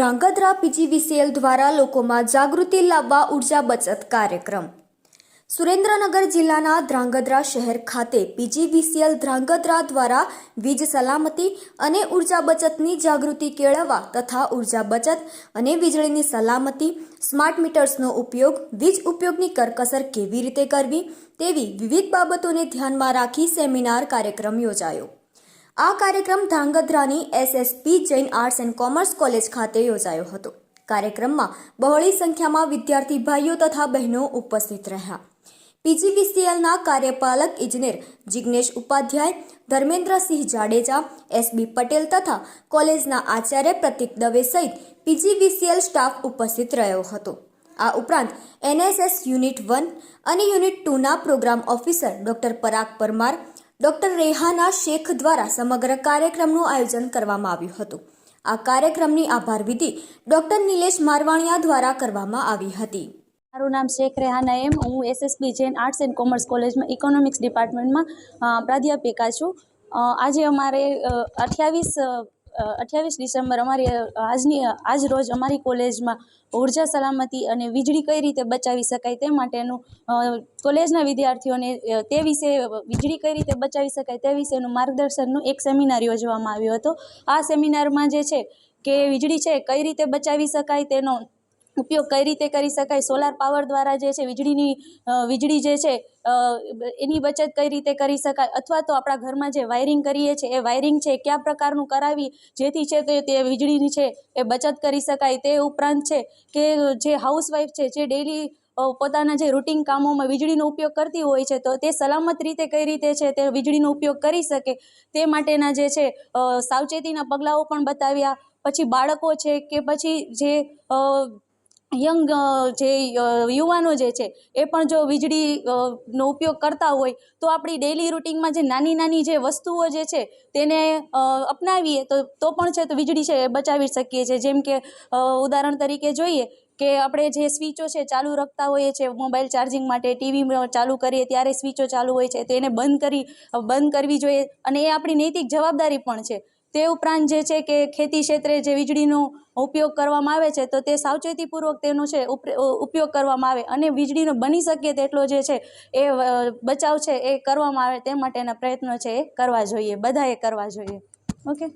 Dhrangadhra PGVCL દ્વારા લોકોમાં જાગૃતિ લાવવા ઊર્જા બચત કાર્યક્રમ. સુરેન્દ્રનગર જિલ્લાના ધ્રાંગધ્રા શહેર ખાતે પીજીવીસીએલ ધ્રાંગધ્રા દ્વારા વીજ સલામતી અને ઊર્જા બચતની જાગૃતિ કેળવવા તથા ઊર્જા બચત અને વીજળીની સલામતી, સ્માર્ટ મીટર્સનો ઉપયોગ, વીજ ઉપયોગની કરકસર કેવી રીતે કરવી તેવી વિવિધ બાબતોને ધ્યાનમાં રાખી સેમિનાર કાર્યક્રમ યોજાયો. આ કાર્યક્રમ ધાંગધ્રાની SSP Jain arts and commerce college ખાતે યોજાયો હતો. કાર્યક્રમમાં બહોળી સંખ્યામાં વિદ્યાર્થી ભાઈઓ તથા બહેનો ઉપસ્થિત રહ્યા. પીજીવીસીએલના કાર્યપાલક ઇજનેર જિજ્ઞેશ ઉપાધ્યાય, ધર્મેન્દ્રસિંહ જાડેજા, એસબી પટેલ તથા કોલેજના આચાર્ય પ્રતિક દવે સહિત પીજીવીસીએલ સ્ટાફ ઉપસ્થિત રહ્યો હતો. આ ઉપરાંત એનએસએસ યુનિટ વન અને unit ટુના program officer doctor Parag Parmar doctor Rehana Shaikh દ્વારા સમગ્ર કાર્યક્રમનું આયોજન કરવામાં આવ્યું હતું. આ કાર્યક્રમની આભાર વિધિ ડોક્ટર નિલેશ મારવાણિયા દ્વારા કરવામાં આવી હતી. મારું નામ શેખ રેહાના એમ. હું SSB Jain arts and commerce કોલેજમાં ઇકોનોમિક્સ ડિપાર્ટમેન્ટમાં પ્રાધ્યાપિકા છું. આજે અમારે અઠ્યાવીસ અઠ્યાવીસ ડિસેમ્બર અમારી આજની, આજ રોજ અમારી કોલેજમાં ઊર્જા સલામતી અને વીજળી કઈ રીતે બચાવી શકાય તે માટેનું કોલેજના વિદ્યાર્થીઓને તે વિશે વીજળી કઈ રીતે બચાવી શકાય તે વિશેનું માર્ગદર્શનનું એક સેમિનાર યોજવામાં આવ્યો હતો. આ સેમિનારમાં જે છે કે વીજળી છે કઈ રીતે બચાવી શકાય તેનો ઉપયોગ કઈ રીતે કરી શકાય? સોલાર પાવર દ્વારા જે છે, વીજળીની વીજળી જે છે એની બચત કઈ રીતે કરી શકાય? અથવા તો આપણા ઘરમાં જે વાયરિંગ કરીએ છીએ, એ વાયરિંગ છે કયા પ્રકારનું કરાવી, જેથી છે તે તે વીજળીની છે એ બચત કરી શકાય? તે ઉપરાંત છે કે જે હાઉસવાઈફ છે, જે ડેઈલી પોતાના જે રૂટિન કામોમાં વીજળીનો ઉપયોગ કરતી હોય છે, તો તે સલામત રીતે કઈ રીતે છે તે વીજળીનો ઉપયોગ કરી શકે? તે માટેના જે છે સાવચેતીના પગલાઓ પણ બતાવ્યા. પછી બાળકો છે કે પછી જે યંગ જે યુવાનો જે છે, એ પણ જો વીજળી નો ઉપયોગ કરતા હોય, તો આપણી ડેઈલી રૂટિનમાં જે નાની નાની જે વસ્તુઓ જે છે, તેને અપનાવીએ, તો તો પણ છે, તો વીજળી છે, એ બચાવી શકીએ છીએ. જેમ કે ઉદાહરણ તરીકે જોઈએ કે આપણે જે સ્વિચો છે, ચાલુ રાખતા હોઈએ છીએ, મોબાઈલ ચાર્જિંગ માટે ટીવી ચાલુ કરીએ ત્યારે સ્વિચો ચાલુ હોય છે તો તેને બંધ કરી, બંધ કરવી જોઈએ, અને એ આપણી નૈતિક જવાબદારી પણ છે. તે ઉપરાંત જે છે કે ખેતી ક્ષેત્રે જે વીજળીનો ઉપયોગ કરવામાં આવે છે, તો તે સાવચેતીપૂર્વક તેનો છે ઉપ- ઉપયોગ કરવામાં આવે અને વીજળીનો બની શકે તેટલો જે છે એ બચાવ છે એ કરવામાં આવે તે માટેના પ્રયત્નો છે એ કરવા જોઈએ, બધાએ કરવા જોઈએ. ઓકે?